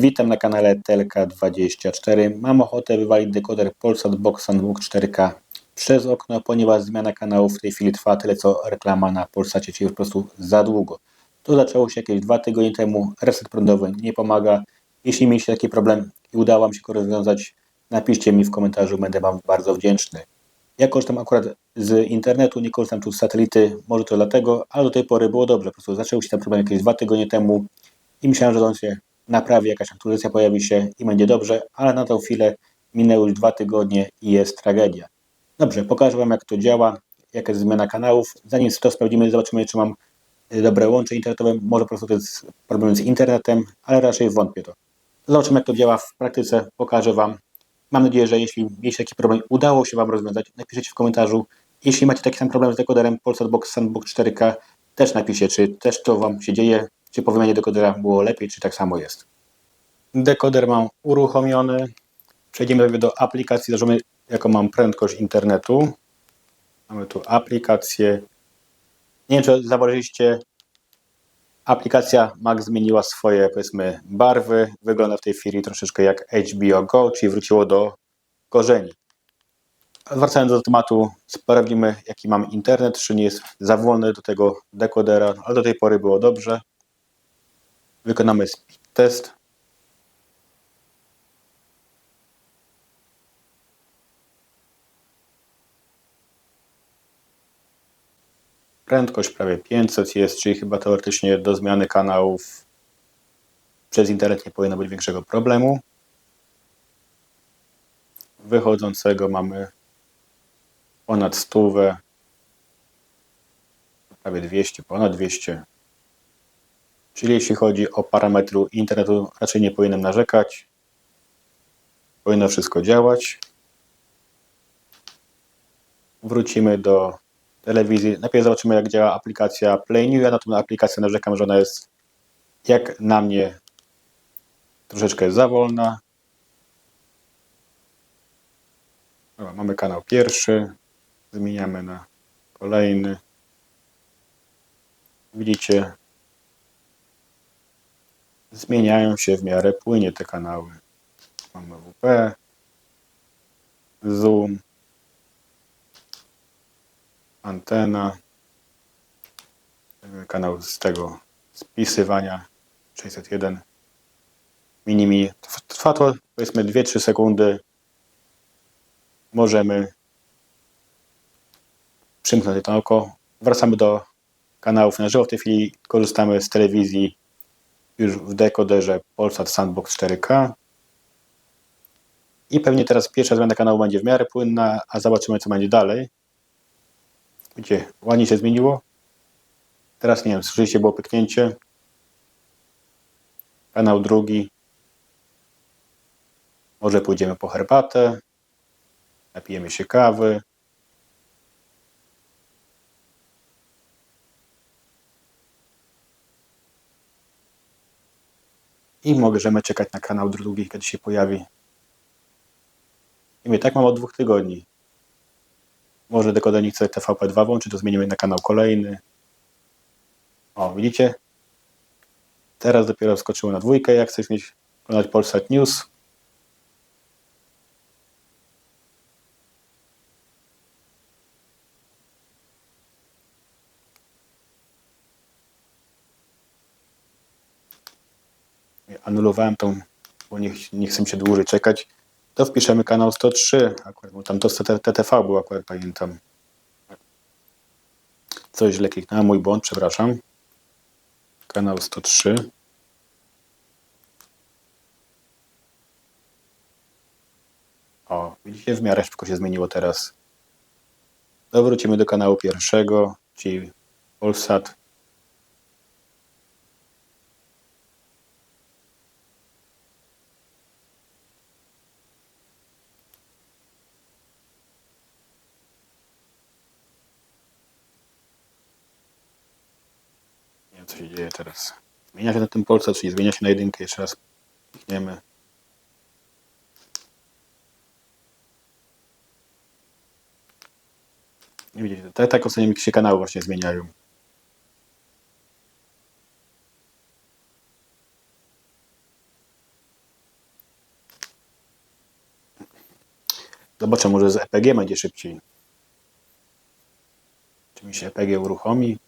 Witam na kanale Telka24. Mam ochotę wywalić dekoder Polsat Box Sandbook 4K przez okno, ponieważ zmiana kanału w tej chwili trwa tyle co reklama na Polsacie, czyli po prostu za długo. To zaczęło się jakieś dwa tygodnie temu, reset prądowy nie pomaga. Jeśli mieliście taki problem i udało Wam się go rozwiązać, napiszcie mi w komentarzu, będę Wam bardzo wdzięczny. Ja korzystam akurat z internetu, nie korzystam tu z satelity, może to dlatego, ale do tej pory było dobrze. Po prostu zaczął się ten problem jakieś dwa tygodnie temu i myślałem, że on się naprawi, jakaś aktualizacja pojawi się i będzie dobrze, ale na tą chwilę minęły już dwa tygodnie i jest tragedia. Dobrze, pokażę Wam jak to działa, jaka jest zmiana kanałów. Zanim to sprawdzimy, zobaczymy, czy mam y, dobre łącze internetowe. Może po prostu to jest problem z internetem, ale raczej wątpię to. Zobaczymy, jak to działa w praktyce. Pokażę Wam. Mam nadzieję, że jeśli mieliście taki problem, udało się Wam rozwiązać, napiszcie w komentarzu. Jeśli macie taki sam problem z dekoderem Polsat Box Sandbox 4K, też napiszcie, czy też to Wam się dzieje, czy po wymianie dekodera było lepiej, czy tak samo jest. Dekoder mam uruchomiony. Przejdziemy sobie do aplikacji, zobaczymy jaką mam prędkość internetu. Mamy tu aplikację. Nie wiem, czy zauważyliście, aplikacja Mac zmieniła swoje, powiedzmy, barwy. Wygląda w tej chwili troszeczkę jak HBO Go, czyli wróciło do korzeni. Wracając do tematu, sprawdzimy, jaki mam internet, czy nie jest za do tego dekodera, ale do tej pory było dobrze. Wykonamy speed test. Prędkość prawie 500 jest, czyli chyba teoretycznie do zmiany kanałów przez internet nie powinno być większego problemu. Wychodzącego mamy ponad 100, prawie 200, ponad 200. Czyli jeśli chodzi o parametry internetu, raczej nie powinienem narzekać. Powinno wszystko działać. Wrócimy do telewizji. Najpierw zobaczymy, jak działa aplikacja Play New. Ja na tą aplikację narzekam, że ona jest jak na mnie troszeczkę za wolna. Dobra, mamy kanał pierwszy. Zmieniamy na kolejny. Widzicie, zmieniają się w miarę płynie te kanały. Mamy WP, Zoom, antena, kanał z tego spisywania 601 mini Trwa to powiedzmy 2-3 sekundy. Możemy przymknąć to oko. Wracamy do kanałów na żywo. W tej chwili korzystamy z telewizji już w dekoderze Polsat Sandbox 4K. I pewnie teraz pierwsza zmiana kanału będzie w miarę płynna, a zobaczymy co będzie dalej. Gdzie ładnie się zmieniło. Teraz nie wiem, słyszeliście, było pyknięcie. Kanał drugi. Może pójdziemy po herbatę. Napijemy się kawy. I możemy czekać na kanał drugi, kiedy się pojawi. I my tak mam od dwóch tygodni. Może dekodernik chce TVP2 włączy, to zmienimy na kanał kolejny. O, widzicie? Teraz dopiero wskoczyło na dwójkę, jak chcesz mieć oglądać Polsat News. Anulowałem tą, bo nie, nie chcę się dłużej czekać, to wpiszemy kanał 103, akurat, bo tam to TTV był akurat, pamiętam. Coś źle kliknąłem, mój błąd, przepraszam. Kanał 103. O, widzicie, w miarę szybko się zmieniło teraz. To wrócimy do kanału pierwszego, czyli Polsat wiem, co się dzieje teraz. Zmienia się na tym Polsce, czyli zmienia się na jedynkę. Jeszcze raz pichniemy. Nie widzicie, tak, tak ostatnio mi się kanały właśnie zmieniają. Zobaczę, może z EPG będzie szybciej. Czy mi się EPG uruchomi?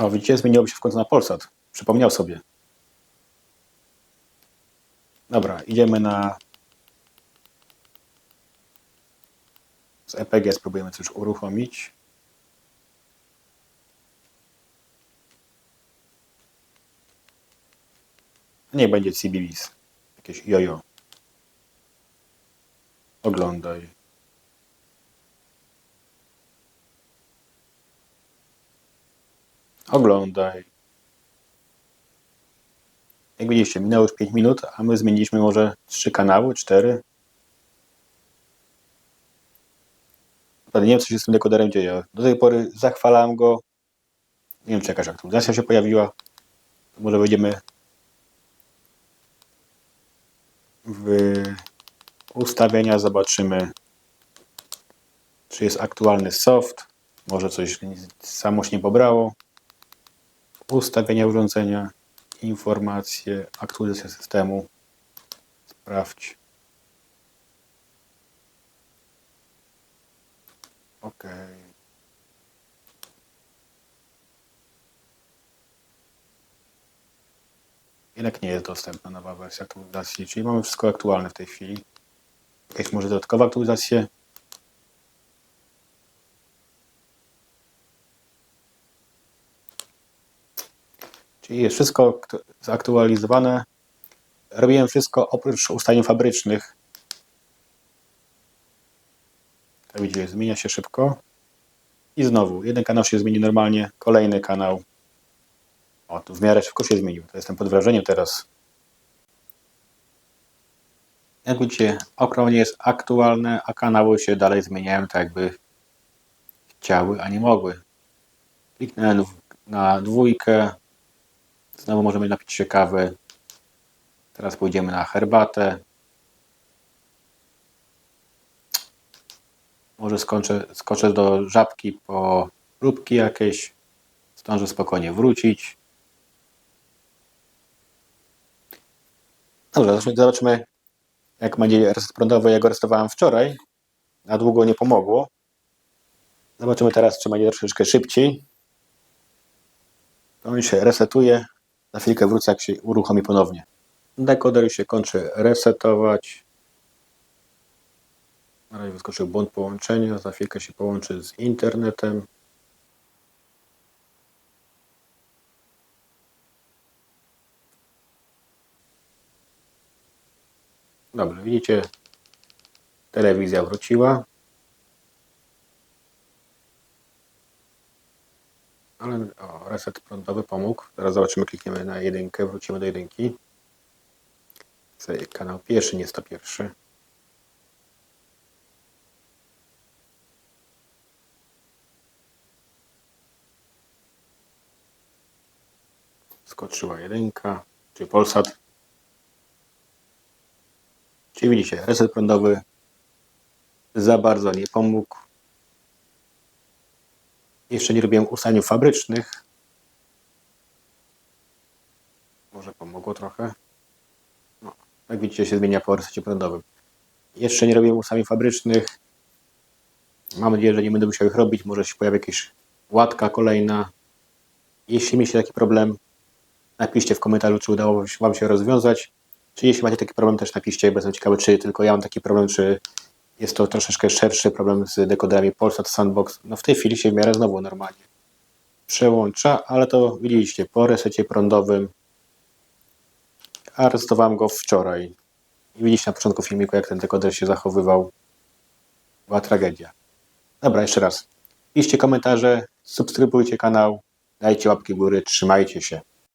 O, widzicie, zmieniłoby się w końcu na Polsat. Przypomniał sobie. Dobra, idziemy na... Z EPG spróbujemy coś uruchomić. Nie będzie CBBS. Jakieś jojo. Oglądaj. Oglądaj. Jak widzieliście, minęło już 5 minut, a my zmieniliśmy może 3 kanały, 4. Naprawdę nie wiem, co się z tym dekoderem dzieje. Do tej pory zachwalałem go. Nie wiem, czy jakaś aktualizacja się pojawiła. Może wejdziemy w ustawienia, zobaczymy, czy jest aktualny soft. Może coś samo się nie pobrało. Ustawienia urządzenia, informacje, aktualizacja systemu. Sprawdź. OK. Jednak nie jest dostępna nowa wersja aktualizacji, czyli mamy wszystko aktualne w tej chwili. Jakieś może dodatkowe aktualizacje. Czyli jest wszystko zaktualizowane. Robiłem wszystko oprócz ustawień fabrycznych. Jak widzicie, zmienia się szybko. I znowu, jeden kanał się zmieni normalnie, kolejny kanał. O, tu w miarę szybko się zmienił. To jestem pod wrażeniem teraz. Jak widzicie, okno nie jest aktualne, a kanały się dalej zmieniają tak jakby chciały, a nie mogły. Kliknę na dwójkę. Znowu możemy napić się kawy. Teraz pójdziemy na herbatę. Może skoczę, skoczę do żabki po próbki jakieś. Zdążę spokojnie wrócić. Dobrze, zobaczmy jak będzie reset prądowy. Ja go restowałem wczoraj. Na długo nie pomogło. Zobaczymy teraz, czy będzie troszeczkę szybciej. On się resetuje. Za chwilkę wrócę, jak się uruchomi ponownie. Dekoder się kończy resetować. Na razie wyskoczył błąd połączenia. Za chwilkę się połączy z internetem. Dobrze, widzicie, telewizja wróciła. Ale o, reset prądowy pomógł. Teraz zobaczymy, klikniemy na jedynkę, wrócimy do jedynki. Kanał pierwszy, nie 101. Skoczyła jedynka, czyli Polsat. Czyli widzicie, reset prądowy za bardzo nie pomógł. Jeszcze nie robiłem ustawień fabrycznych. Może pomogło trochę. No, jak widzicie, się zmienia po resecie prądowym. Jeszcze nie robiłem ustawień fabrycznych. Mam nadzieję, że nie będę musiał ich robić. Może się pojawi jakaś łatka kolejna. Jeśli mieliście taki problem, napiszcie w komentarzu, czy udało Wam się rozwiązać. Czy jeśli macie taki problem, też napiszcie, bo jestem ciekawy, czy tylko ja mam taki problem, czy jest to troszeczkę szerszy problem z dekoderami Polsat Sandbox. No w tej chwili się w miarę znowu normalnie przełącza, ale to widzieliście po resecie prądowym. Aresztowałem go wczoraj. I widzieliście na początku filmiku, jak ten dekoder się zachowywał. Była tragedia. Dobra, jeszcze raz. Piszcie komentarze, subskrybujcie kanał, dajcie łapki w górę, trzymajcie się.